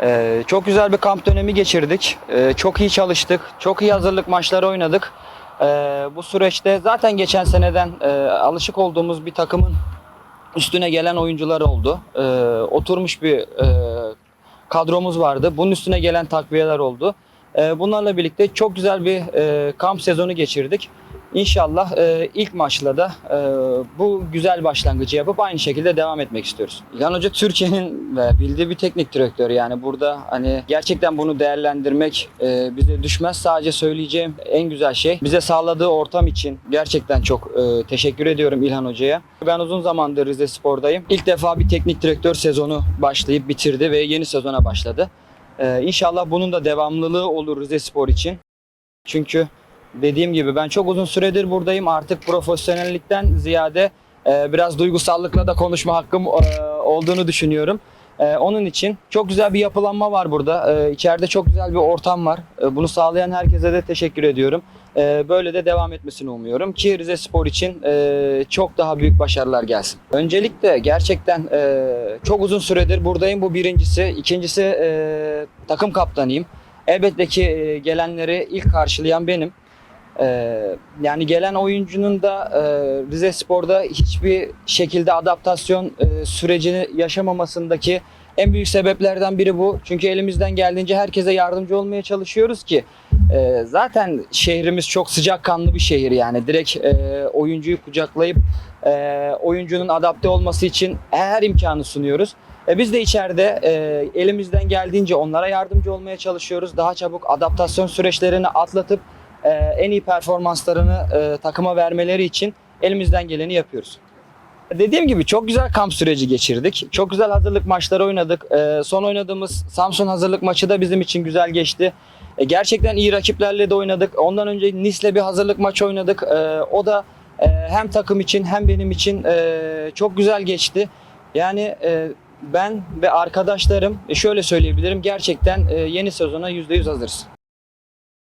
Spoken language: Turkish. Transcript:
Ee, çok güzel bir kamp dönemi geçirdik. Ee, çok iyi çalıştık. Çok iyi hazırlık maçları oynadık. Ee, bu süreçte zaten geçen seneden e, alışık olduğumuz bir takımın üstüne gelen oyuncular oldu. Ee, oturmuş bir e, kadromuz vardı. Bunun üstüne gelen takviyeler oldu. Ee, bunlarla birlikte çok güzel bir e, kamp sezonu geçirdik. İnşallah e, ilk maçla da e, bu güzel başlangıcı yapıp aynı şekilde devam etmek istiyoruz. İlhan Hoca Türkiye'nin e, bildiği bir teknik direktör yani burada hani gerçekten bunu değerlendirmek e, bize düşmez. Sadece söyleyeceğim en güzel şey bize sağladığı ortam için gerçekten çok e, teşekkür ediyorum İlhan Hoca'ya. Ben uzun zamandır Rize Spor'dayım. İlk defa bir teknik direktör sezonu başlayıp bitirdi ve yeni sezona başladı. E, İnşallah bunun da devamlılığı olur Rize Spor için. Çünkü dediğim gibi ben çok uzun süredir buradayım. Artık profesyonellikten ziyade e, biraz duygusallıkla da konuşma hakkım e, olduğunu düşünüyorum. E, onun için çok güzel bir yapılanma var burada. E, içeride çok güzel bir ortam var. E, bunu sağlayan herkese de teşekkür ediyorum. E, böyle de devam etmesini umuyorum ki Rize Spor için e, çok daha büyük başarılar gelsin. Öncelikle gerçekten e, çok uzun süredir buradayım. Bu birincisi. İkincisi e, takım kaptanıyım. Elbette ki e, gelenleri ilk karşılayan benim. Ee, yani gelen oyuncunun da e, Rize Spor'da hiçbir şekilde adaptasyon e, sürecini yaşamamasındaki en büyük sebeplerden biri bu. Çünkü elimizden geldiğince herkese yardımcı olmaya çalışıyoruz ki e, zaten şehrimiz çok sıcakkanlı bir şehir yani direkt e, oyuncuyu kucaklayıp e, oyuncunun adapte olması için her imkanı sunuyoruz. E, biz de içeride e, elimizden geldiğince onlara yardımcı olmaya çalışıyoruz. Daha çabuk adaptasyon süreçlerini atlatıp e, en iyi performanslarını e, takıma vermeleri için elimizden geleni yapıyoruz. Dediğim gibi çok güzel kamp süreci geçirdik. Çok güzel hazırlık maçları oynadık. E, son oynadığımız Samsun hazırlık maçı da bizim için güzel geçti. Gerçekten iyi rakiplerle de oynadık. Ondan önce Nice'le bir hazırlık maçı oynadık. O da hem takım için hem benim için çok güzel geçti. Yani ben ve arkadaşlarım şöyle söyleyebilirim gerçekten yeni sezona %100 hazırız.